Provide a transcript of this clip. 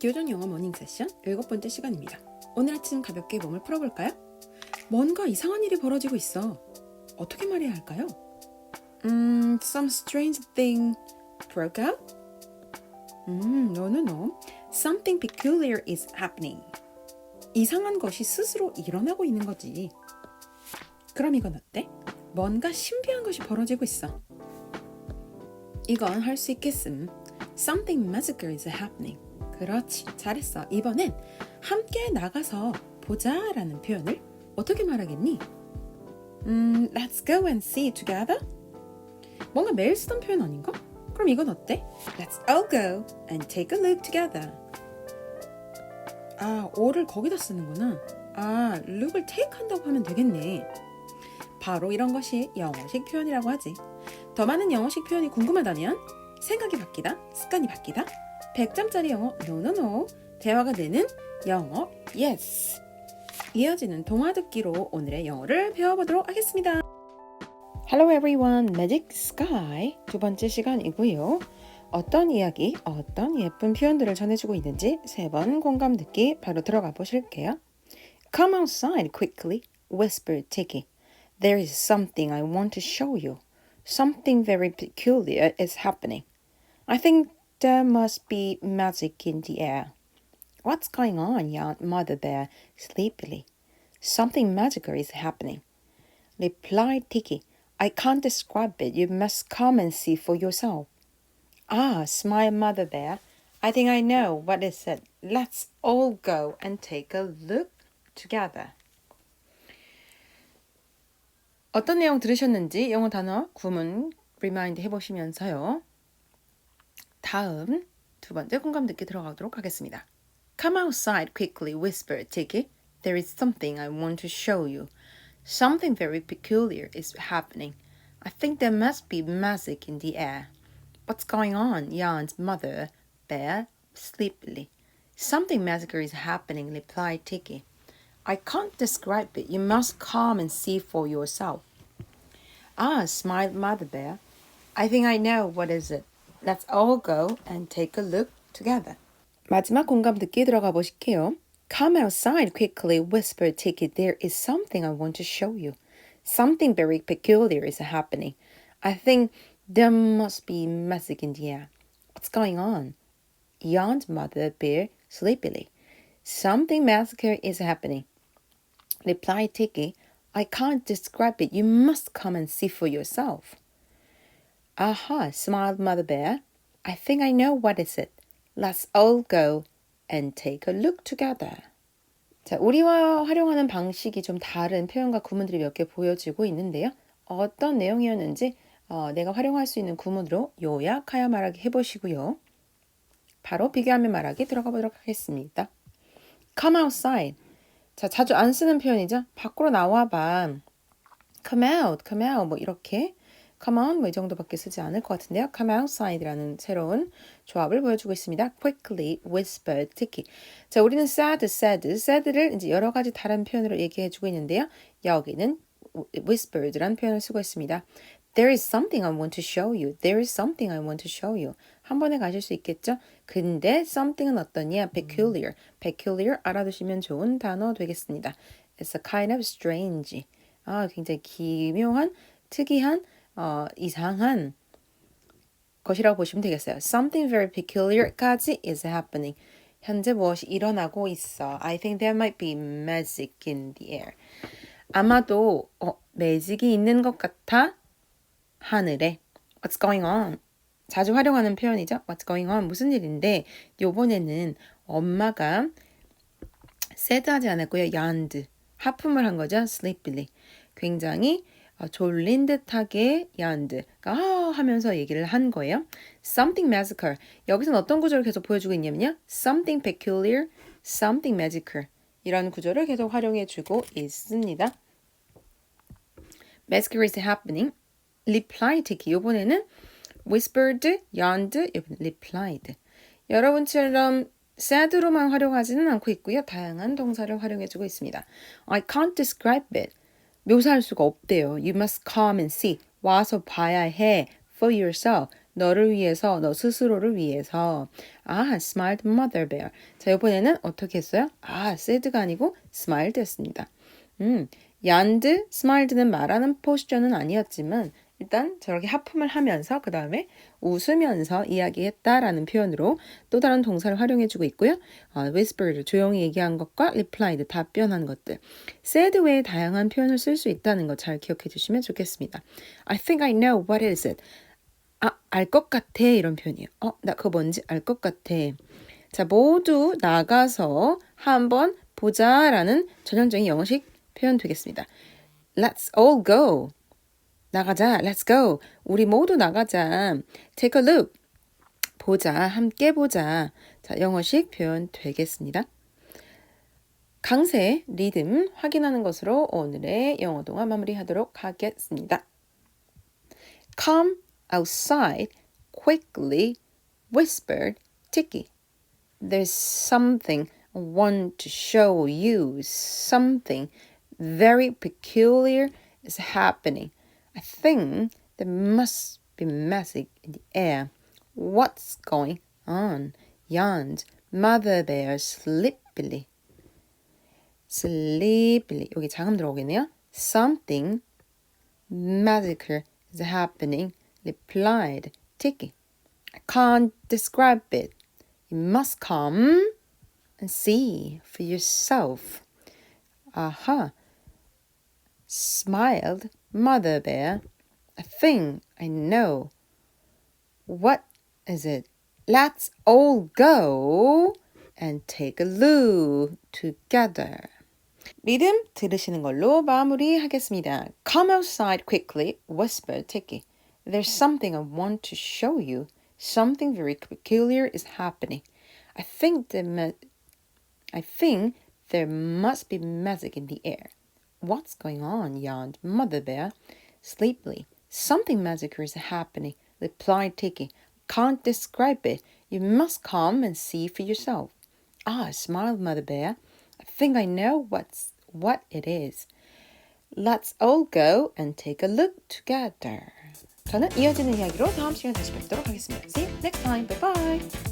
교정 영어 모닝 세션 일곱 번째 시간입니다. 오늘 아침 가볍게 몸을 풀어볼까요? 뭔가 이상한 일이 벌어지고 있어. 어떻게 말해야 할까요? 음, some strange thing broke out? 음, no, no, no. Something peculiar is happening. 이상한 것이 스스로 일어나고 있는 거지. 그럼 이건 어때? 뭔가 신비한 것이 벌어지고 있어. 이건 할 수 있겠음. Something magical is happening. 그렇지, 잘했어. 이번엔 함께 나가서 보자 라는 표현을 어떻게 말하겠니? 음, let's go and see together. 뭔가 매일 쓰던 표현 아닌가? 그럼 이건 어때? Let's all go and take a look together. 아, all을 거기다 쓰는구나. 아, look을 take 한다고 하면 되겠네. 바로 이런 것이 영어식 표현이라고 하지. 더 많은 영어식 표현이 궁금하다면 생각이 바뀌다, 습관이 바뀌다, 100점짜리 영어 no 대화가 되는 영어 yes 이어지는 동화 듣기로 오늘의 영어를 배워보도록 하겠습니다. Hello everyone, Magic Sky 두 번째 시간이고요. 어떤 이야기, 어떤 예쁜 표현들을 전해주고 있는지 세 번 공감 듣기 바로 들어가 보실게요. Come outside quickly, whispered Tiki. There is something I want to show you. Something very peculiar is happening. I think there must be magic in the air. What's going on? yawned Mother Bear sleepily. Something magical is happening. Replied Tiki. I can't describe it. You must come and see for yourself. Ah, smiled Mother Bear. I think I know what is it. Let's all go and take a look together. 어떤 내용 들으셨는지 영어 단어 구문 리마인드 해보시면서요. 다음 두 번째 공감 듣기 들어가도록 하겠습니다. Come outside quickly, whispered Tiki. There is something I want to show you. Something very peculiar is happening. I think there must be magic in the air. What's going on? yawned Mother Bear sleepily. Something magical is happening, replied Tiki. I can't describe it. You must come and see for yourself. Ah, smiled Mother Bear. I think I know what is it. Let's all go and take a look together. 마지막 공감 듣기 들어가 보실게요. Come outside quickly, whispered Tiki. There is something I want to show you. Something very peculiar is happening. I think there must be magic in the air. What's going on? yawned Mother Bear sleepily. Something magical is happening, replied Tiki. I can't describe it. You must come and see for yourself. Aha, smiled Mother Bear. I think I know what is it. Let's all go and take a look together. 자, 우리와 활용하는 방식이 좀 다른 표현과 구문들이 몇 개 보여지고 있는데요. 어떤 내용이었는지 어, 내가 활용할 수 있는 구문으로 요약하여 말하기 해보시고요. 바로 비교하며 말하기 들어가 보도록 하겠습니다. Come outside. 자, 자주 안 쓰는 표현이죠. 밖으로 나와봐. Come out, come out. 뭐 이렇게 come on 뭐 이 정도밖에 쓰지 않을 것 같은데요. come outside라는 새로운 조합을 보여주고 있습니다. quickly, whispered, Tiki. 자, 우리는 sad, sad, sad를 이제 여러 가지 다른 표현으로 얘기해주고 있는데요. 여기는 whispered라는 표현을 쓰고 있습니다. There is something I want to show you. There is something I want to show you. 한 번에 가실 수 있겠죠? 근데 something은 어떠냐? peculiar. peculiar 알아두시면 좋은 단어 되겠습니다. It's a kind of strange. 아, 굉장히 기묘한, 특이한, 어, 이상한 것이라고 보시면 되겠어요. Something very peculiar까지 is happening. 현재 무엇이 일어나고 있어. I think there might be magic in the air. 아마도 어, 매직이 있는 것 같아. 하늘에. What's going on? 자주 활용하는 표현이죠. What's going on? 무슨 일인데 요번에는 엄마가 새드하지 않았고요. yawned. 하품을 한 거죠. sleepily. 굉장히 어, 졸린 듯하게. 그러니까 아 하면서 얘기를 한 거예요. something magical. 여기서는 어떤 구조를 계속 보여주고 있냐면요. something peculiar, something magical. 이런 구조를 계속 활용해 주고 있습니다. magical is happening. reply 특히 이번에는 whispered, yawned, 이번에 replied. 여러분처럼 sad로만 활용하지는 않고 있고요. 다양한 동사를 활용해주고 있습니다. I can't describe it. 묘사할 수가 없대요. You must come and see. 와서 봐야 해. For yourself. 너를 위해서, 너 스스로를 위해서. 아, smiled mother bear. 자, 이번에는 어떻게 했어요? 아, said가 아니고 smiled 했습니다. 음, 얀드, 스마일드는 말하는 포지션은 아니었지만 일단 저렇게 하품을 하면서 그 다음에 웃으면서 이야기했다라는 표현으로 또 다른 동사를 활용해주고 있고요. 어, whispered, 조용히 얘기한 것과 replied, 답변한 것들. said 외에 다양한 표현을 쓸 수 있다는 거 잘 기억해 주시면 좋겠습니다. I think I know what is it. 아, 알 것 같아 이런 표현이에요. 어, 나 그거 뭔지 알 것 같아. 자, 모두 나가서 한번 보자라는 전형적인 영어식 표현 되겠습니다. Let's all go. 나가자. Let's go. 우리 모두 나가자. Take a look. 보자. 함께 보자. 자, 영어식 표현 되겠습니다. 강세, 리듬 확인하는 것으로 오늘의 영어 동화 마무리하도록 하겠습니다. Come outside quickly, whispered Tiki. There's something I want to show you. Something very peculiar is happening. I think there must be magic in the air. What's going on? yawned Mother Bear sleepily. sleepily. 여기 장음 들어오겠네요. Something magical is happening, replied Tiki. I can't describe it. You must come and see for yourself. Aha, smiled Mother Bear. I think I know. What is it? Let's all go and take a look together. 리듬 들으시는 걸로 마무리하겠습니다. Come outside quickly, whispered Tiki. There's something I want to show you. Something very peculiar is happening. I think there mu- I think there must be magic in the air. What's going on? yawned Mother Bear sleepily. Something magical is happening, replied Tiki. Can't describe it. You must come and see for yourself. Ah, smiled Mother Bear. I think I know what's what it is. Let's all go and take a look together. 저는 이어지는 이야기로 다음 시간에 다시 뵙도록 하겠습니다. See you next time. Bye bye.